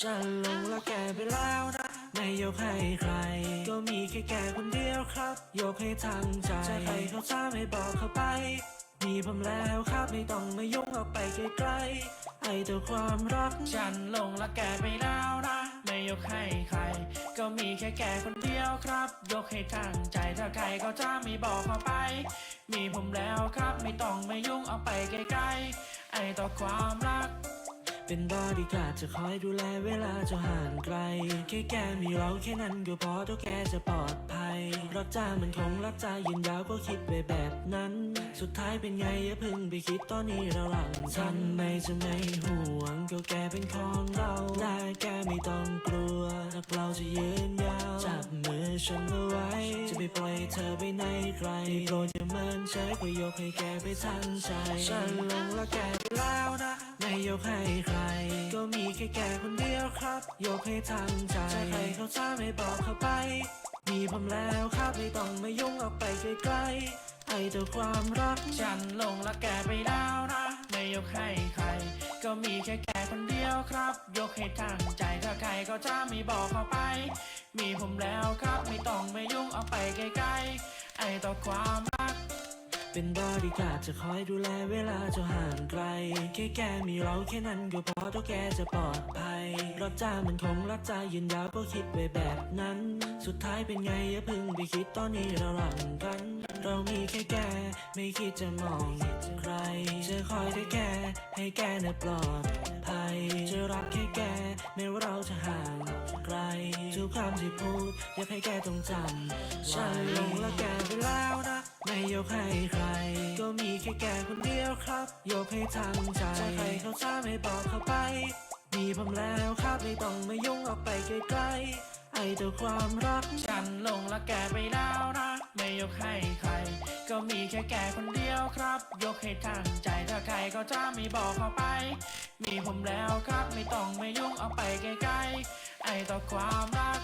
ฉันลงรักแกไปแล้วนะ ไม่ยกให้ใคร ก็มีแค่แกคนเดียวครับ ยกให้ทางใจจะใครเขาจะไม่บอกเขาไป มีผมแล้วครับไม่ต้องมายุ่งออกไปไกลๆไอ้ตัวความรักฉันลงรักแกไปแล้วนะไม่ยกให้ใครก็มีแค่แกคนเดียวครับยกให้ทางใจถ้าใครก็จะไม่บอกเขาไปมีผมแล้วครับไม่ต้องมายุ่งเอาไปไกลๆไอ้ต่อความรัก เป็นบอดี้การ์ดจะคอยดูแลเวลาจะห่างไกล แค่แกมีเราแค่นั้นก็พอตัวแกจะปลอดภัย รักจ้ามันคงรักจ้ายืนยาวก็คิดไปแบบนั้น สุดท้ายเป็นไงอย่าพึ่งไปคิดตอนนี้เราหลังฉันไม่จะไม่ห่วงก็แกเป็นของเราและแกไม่ต้องกลัวรักเราจะยืน ฉันเอาไว้ จะไม่ปล่อยเธอไปไหนไกลโปรดอย่าเมินเฉยก็ยกให้แกไปทั้งใจ ฉันหลงรักแกไปแล้วนะ ไม่ยกให้ใคร ก็มีแค่แกคนเดียวครับ ยกให้ทางใจจะใครเขาจะไม่บอกเขาไป มีผมแล้วครับไม่ต้องมายุ่งออกไปไกลๆไอ้ตัวความรัก ฉันหลงรักแกไปแล้วนะ ยกให้ใคร ก็มีแค่แกคนเดียวครับ ยกให้ทางใจถ้าใครก็จะไม่บอกเขาไป มีผมแล้วครับไม่ต้องมายุ่งเอาไปไกลๆไอต่อความรักเป็นบอดี้การ์ดจะคอยดูแลเวลาจะห่างไกล แค่แกมีเราแค่นั้นก็พอตัวแกจะปลอดภัยรักจ้ามันคงรักจ้ายืนยาวก็คิดไว้แบบนั้น สุดท้ายเป็นไงอย่าพึ่งไปคิดตอนนี้เราหลังกัน เรามีแค่แก ไม่คิดจะมองใคร จะคอยได้แก ให้แกน่ะปลอดภัยจะรักแค่แก ไม่ว่าเราจะห่างไกล ทุกคำที่พูด อยากให้แกต้องจำฉันหลงรักแกไปแล้วนะ ไม่ยกให้ใคร ก็มีแค่แกคนเดียวครับยกให้ทางใจจะใครเขาจะไม่บอกเขาไป มีผมแล้วครับไม่ต้องมายุ่งออกไปไกลๆ ไอ้ตัวความรัก ฉันลงละแกไปแล้วนะไม่ยกให้ใคร ก็มีแค่แกคนเดียวครับ ยกให้ทางใจถ้าใครก็จะไม่บอกเขาไป มีผมแล้วครับไม่ต้องไม่ยุ่งเอาไปไกลๆไอ้ต่อความรัก